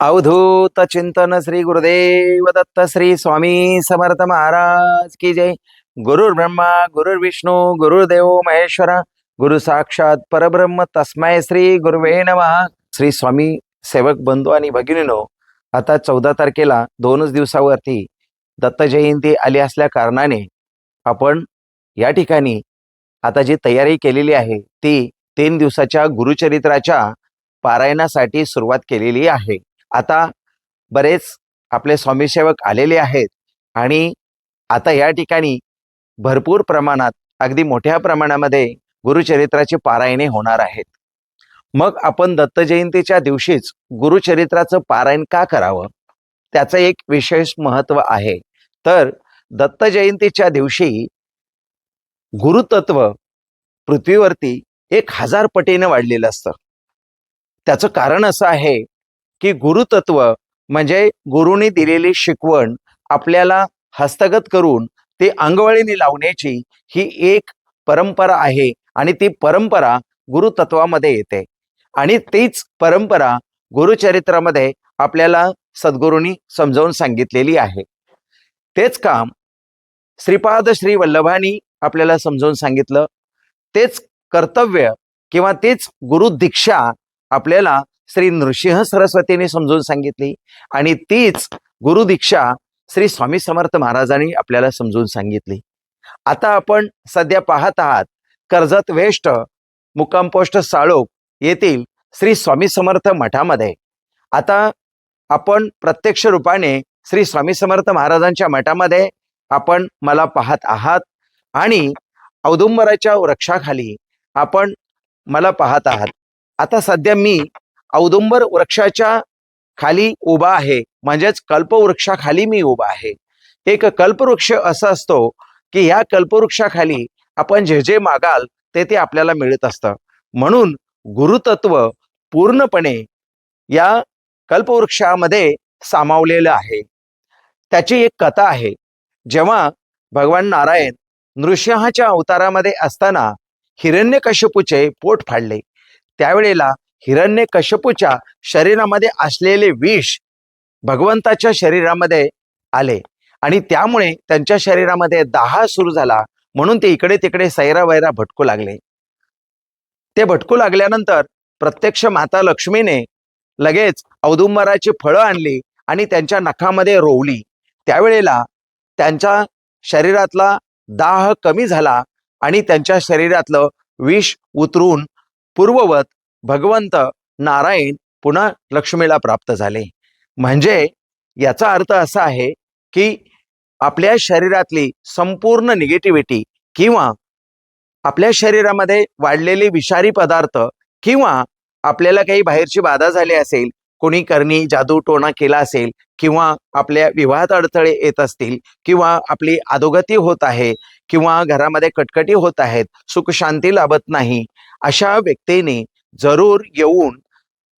अवधूत चिंतन श्री गुरुदेव दत्त श्री स्वामी समर्थ महाराज की जय। गुरुर् ब्रह्मा गुरुर्विष्णू गुरुदेव महेश्वर गुरु साक्षात परब्रह्म तस्मय श्री गुरुवे नमः। श्री स्वामी सेवक बंधू आणि भगिनीनो आता चौदा तारखेला दोनच दिवसावरती दत्त जयंती आली असल्या कारणाने आपण या ठिकाणी आता जी तयारी केलेली आहे ती तीन दिवसाच्या गुरुचरित्राच्या पारायणासाठी सुरुवात केलेली आहे. आता बरेच आपले स्वामीसेवक आलेले आहेत आणि आता या ठिकाणी भरपूर प्रमाणात अगदी मोठ्या प्रमाणामध्ये गुरुचरित्राची पारायणे होणार आहेत. मग आपण दत्त जयंतीच्या दिवशीच गुरुचरित्राचं पारायण का करावं? त्याचं एक विशेष महत्त्व आहे. तर दत्त जयंतीच्या दिवशी गुरुतत्व पृथ्वीवरती एक हजार पटीने वाढलेलं असतं. त्याचं कारण असं आहे की गुरुतत्व म्हणजे गुरुनी दिलेली शिकवण आपल्याला हस्तगत करून ते अंगवळीने लावण्याची ही एक परंपरा आहे आणि ती परंपरा गुरुतत्वामध्ये येते. आणि तीच परंपरा गुरुचरित्रामध्ये आपल्याला सद्गुरूंनी समजावून सांगितलेली आहे. तेच काम श्रीपाद श्री वल्लभानी आपल्याला समजावून सांगितलं. तेच कर्तव्य किंवा तेच गुरुदीक्षा आपल्याला श्री नृसिंह सरस्वतीने समजून सांगितली आणि तीच गुरुदीक्षा श्री स्वामी समर्थ महाराजांनी आपल्याला समजून सांगितली. आता आपण सध्या पाहत आहात कर्जत वेस्ट मुक्काम पोस्ट साळोक येथील श्री स्वामी समर्थ मठामध्ये. आता आपण प्रत्यक्ष रूपाने श्री स्वामी समर्थ महाराजांच्या मठामध्ये आपण मला पाहत आहात आणि औदुंबराच्या वृक्षाखाली आपण मला पाहत आहात. आता सध्या मी औदुंबर वृक्षाच्या खाली उभा आहे. म्हणजेच कल्पवृक्षाखाली मी उभा आहे. एक कल्पवृक्ष असा असतो की ह्या कल्पवृक्षाखाली आपण जे जे मागाल ते ते आपल्याला मिळत असतं. म्हणून गुरुतत्व पूर्णपणे या कल्पवृक्षामध्ये सामावलेलं आहे. त्याची एक कथा आहे. जेव्हा भगवान नारायण नृसिंहाच्या अवतारामध्ये असताना हिरण्यकश्यपूचे पोट फाडले त्यावेळेला हिरण्य कश्यपूच्या शरीरामध्ये असलेले विष भगवंताच्या शरीरामध्ये आले आणि त्यामुळे त्यांच्या शरीरामध्ये दाह सुरू झाला म्हणून ते इकडे तिकडे सैरा वैरा भटकू लागले. ते भटकू लागल्यानंतर प्रत्यक्ष माता लक्ष्मीने लगेच औदुंबराची फळं आणली आणि त्यांच्या नखामध्ये रोवली. त्यावेळेला त्यांच्या शरीरातला दाह कमी झाला आणि त्यांच्या शरीरातलं विष उतरून पूर्ववत भगवंत नारायण पुन्हा लक्ष्मीला प्राप्त झाले. म्हणजे याचा अर्थ असा आहे की आपल्या शरीरातली संपूर्ण निगेटिव्हिटी किंवा आपल्या शरीरामध्ये वाढलेले विषारी पदार्थ किंवा आपल्याला काही बाहेरची बाधा झाली असेल कोणी करणी जादू टोणा केला असेल किंवा आपल्या विवाहात अडथळे येत असतील किंवा आपली अधोगती होत आहे किंवा घरामध्ये कटकटी होत आहेत सुख शांती लाभत नाही अशा व्यक्तीने जरूर येऊन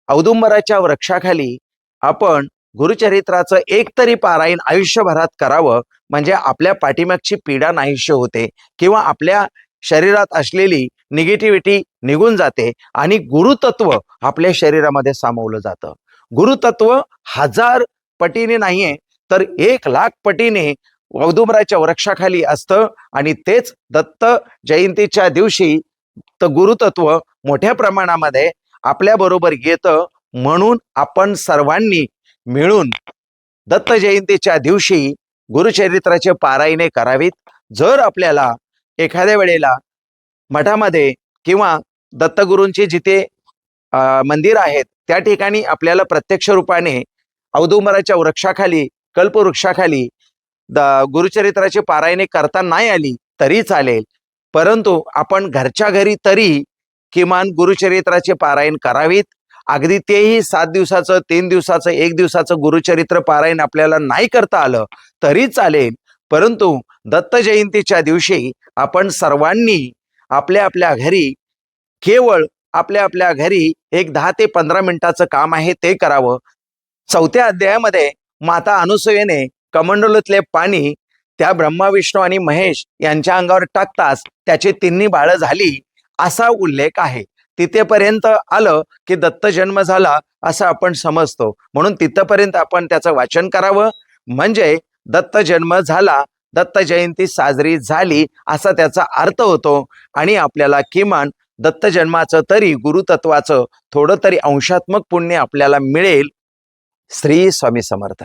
औदुंबराच्या वृक्षाखाली आपण गुरुचरित्राचं एक तरी पारायण आयुष्यभरात करावं. म्हणजे आपल्या पाठीमागची पीडा नाहीशी होते किंवा आपल्या शरीरात असलेली निगेटिव्हिटी निघून जाते आणि गुरुतत्व आपल्या शरीरामध्ये सामावलं जातं. गुरुतत्व हजार पटीने नाहीये तर एक लाख पटीने औदुंबराच्या वृक्षाखाली असतं आणि तेच दत्त जयंतीच्या दिवशी तर गुरुतत्व मोठ्या प्रमाणामध्ये आपल्या बरोबर येतं म्हणून आपण सर्वांनी मिळून दत्त जयंतीच्या दिवशी गुरुचरित्राचे पारायणे करावीत. जर आपल्याला एखाद्या वेळेला मठामध्ये किंवा दत्तगुरूंचे जिथे मंदिर आहेत त्या ठिकाणी आपल्याला प्रत्यक्ष रूपाने औदुंबराच्या वृक्षाखाली कल्पवृक्षाखाली द गुरुचरित्राची पारायणे करता नाही आली तरी चालेल. परंतु आपण घरच्या घरी तरी किमान गुरुचरित्राचे पारायण करावीत. अगदी तेही सात दिवसाचं तीन दिवसाचं एक दिवसाचं गुरुचरित्र पारायण आपल्याला नाही करता आलं तरी चालेल. परंतु दत्त जयंतीच्या दिवशी आपण सर्वांनी आपल्या आपल्या घरी केवळ आपल्या आपल्या घरी एक दहा ते पंधरा मिनिटाचं काम आहे ते करावं. चौथ्या अध्यायामध्ये माता अनुसुयेने कमंडलूतले पाणी त्या ब्रह्मा विष्णू आणि महेश यांच्या अंगावर टाकताच त्याची तिन्ही बाळं झाली. असा उल्लेख आहे. तिथेपर्यंत आलं की दत्त जन्म झाला असं आपण समजतो. म्हणून तिथपर्यंत आपण त्याचं वाचन करावं. म्हणजे दत्त जन्म झाला दत्त जयंती साजरी झाली असा त्याचा अर्थ होतो. आणि आपल्याला किमान दत्त जन्माचं तरी गुरुतत्वाचं थोडं तरी अंशात्मक पुण्य आपल्याला मिळेल. श्री स्वामी समर्थ.